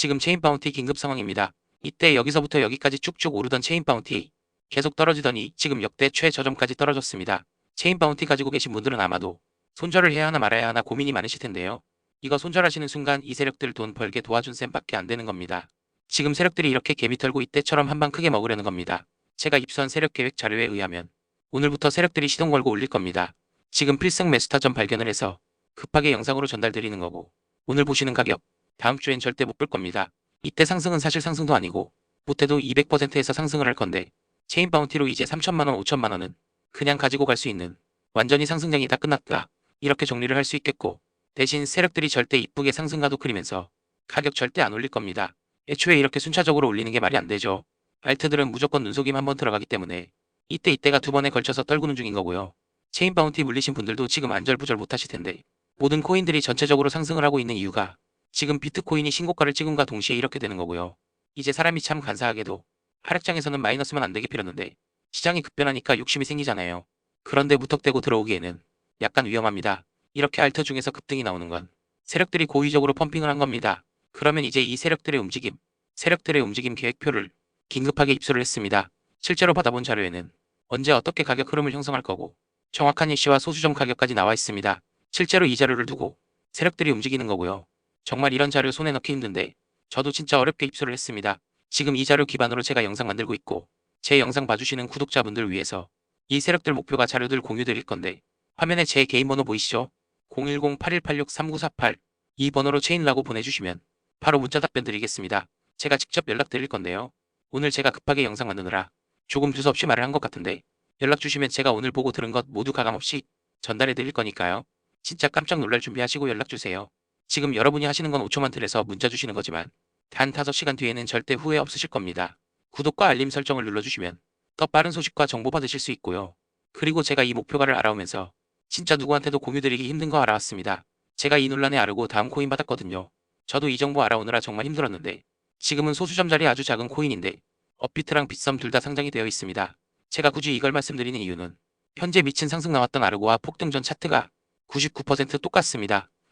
지금 체인 바운티 긴급 상황입니다. 이때 여기서부터 여기까지 쭉쭉 오르던 체인 바운티 계속 떨어지더니 지금 역대 최저점까지 떨어졌습니다. 체인 바운티 가지고 계신 분들은 아마도 손절을 해야 하나 말아야 하나 고민이 많으실 텐데요. 이거 손절하시는 순간 이 세력들 돈 벌게 도와준 셈밖에 안 되는 겁니다. 지금 세력들이 이렇게 개미 털고 이때처럼 한 방 크게 먹으려는 겁니다. 제가 입수한 세력 계획 자료에 의하면 오늘부터 세력들이 시동 걸고 올릴 겁니다. 지금 필승 매수타점 발견을 해서 급하게 영상으로 전달드리는 거고 오늘 보시는 가격 다음 주엔 절대 못 볼 겁니다. 이때 상승은 사실 상승도 아니고 못해도 200%에서 상승을 할 건데 체인 바운티로 이제 3천만원 5천만원은 그냥 가지고 갈 수 있는 완전히 상승장이 다 끝났다. 이렇게 정리를 할 수 있겠고 대신 세력들이 절대 이쁘게 상승가도 그리면서 가격 절대 안 올릴 겁니다. 애초에 이렇게 순차적으로 올리는 게 말이 안 되죠. 알트들은 무조건 눈속임 한번 들어가기 때문에 이때 이때가 두 번에 걸쳐서 떨구는 중인 거고요. 체인 바운티 물리신 분들도 지금 안절부절 못하실 텐데 모든 코인들이 전체적으로 상승을 하고 있는 이유가 지금 비트코인이 신고가를 찍음과 동시에 이렇게 되는 거고요. 이제 사람이 참 간사하게도 하락장에서는 마이너스만 안 되게 필었는데 시장이 급변하니까 욕심이 생기잖아요. 그런데 무턱대고 들어오기에는 약간 위험합니다. 이렇게 알트 중에서 급등이 나오는 건 세력들이 고의적으로 펌핑을 한 겁니다. 그러면 이제 이 세력들의 움직임, 세력들의 움직임 계획표를 긴급하게 입수를 했습니다. 실제로 받아본 자료에는 언제 어떻게 가격 흐름을 형성할 거고 정확한 일시와 소수점 가격까지 나와 있습니다. 실제로 이 자료를 두고 세력들이 움직이는 거고요. 정말 이런 자료 손에 넣기 힘든데 저도 진짜 어렵게 입수를 했습니다. 지금 이 자료 기반으로 제가 영상 만들고 있고 제 영상 봐주시는 구독자분들 위해서 이 세력들 목표가 자료들 공유 드릴 건데 화면에 제 개인 번호 보이시죠? 010-8186-3948 이 번호로 체인라고 보내주시면 바로 문자 답변 드리겠습니다. 제가 직접 연락 드릴 건데요. 오늘 제가 급하게 영상 만드느라 조금 두서없이 말을 한 것 같은데 연락 주시면 제가 오늘 보고 들은 것 모두 가감없이 전달해 드릴 거니까요. 진짜 깜짝 놀랄 준비하시고 연락 주세요. 지금 여러분이 하시는 건 5초만 틀에서 문자 주시는 거지만 단 5시간 뒤에는 절대 후회 없으실 겁니다. 구독과 알림 설정을 눌러주시면 더 빠른 소식과 정보 받으실 수 있고요. 그리고 제가 이 목표가를 알아오면서 진짜 누구한테도 공유드리기 힘든 거 알아왔습니다. 제가 이 논란에 아르고 다음 코인 받았거든요. 저도 이 정보 알아오느라 정말 힘들었는데 지금은 소수점짜리 아주 작은 코인인데 업비트랑 빗썸 둘 다 상장이 되어 있습니다. 제가 굳이 이걸 말씀드리는 이유는 현재 미친 상승 나왔던 아르고와 폭등 전 차트가 99% 똑같습니다.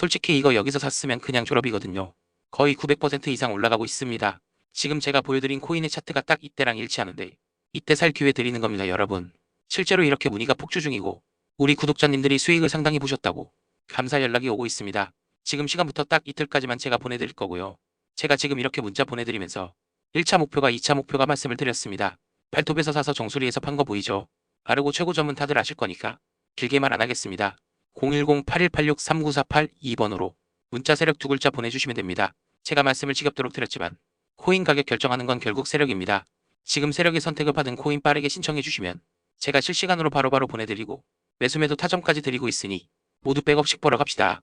솔직히 이거 여기서 샀으면 그냥 졸업이거든요. 거의 900% 이상 올라가고 있습니다. 지금 제가 보여드린 코인의 차트가 딱 이때랑 일치하는데 이때 살 기회 드리는 겁니다 여러분. 실제로 이렇게 문의가 폭주 중이고 우리 구독자님들이 수익을 상당히 보셨다고 감사 연락이 오고 있습니다. 지금 시간부터 딱 이틀까지만 제가 보내드릴 거고요. 제가 지금 이렇게 문자 보내드리면서 1차 목표가 2차 목표가 말씀을 드렸습니다. 발톱에서 사서 정수리에서 판 거 보이죠? 아르고 최고점은 다들 아실 거니까 길게 말 안 하겠습니다. 010-8186-3948 2번으로 문자 세력 두 글자 보내주시면 됩니다. 제가 말씀을 지겹도록 드렸지만 코인 가격 결정하는 건 결국 세력입니다. 지금 세력의 선택을 받은 코인 빠르게 신청해 주시면 제가 실시간으로 바로바로 보내드리고 매수매도 타점까지 드리고 있으니 모두 백업씩 보러 갑시다.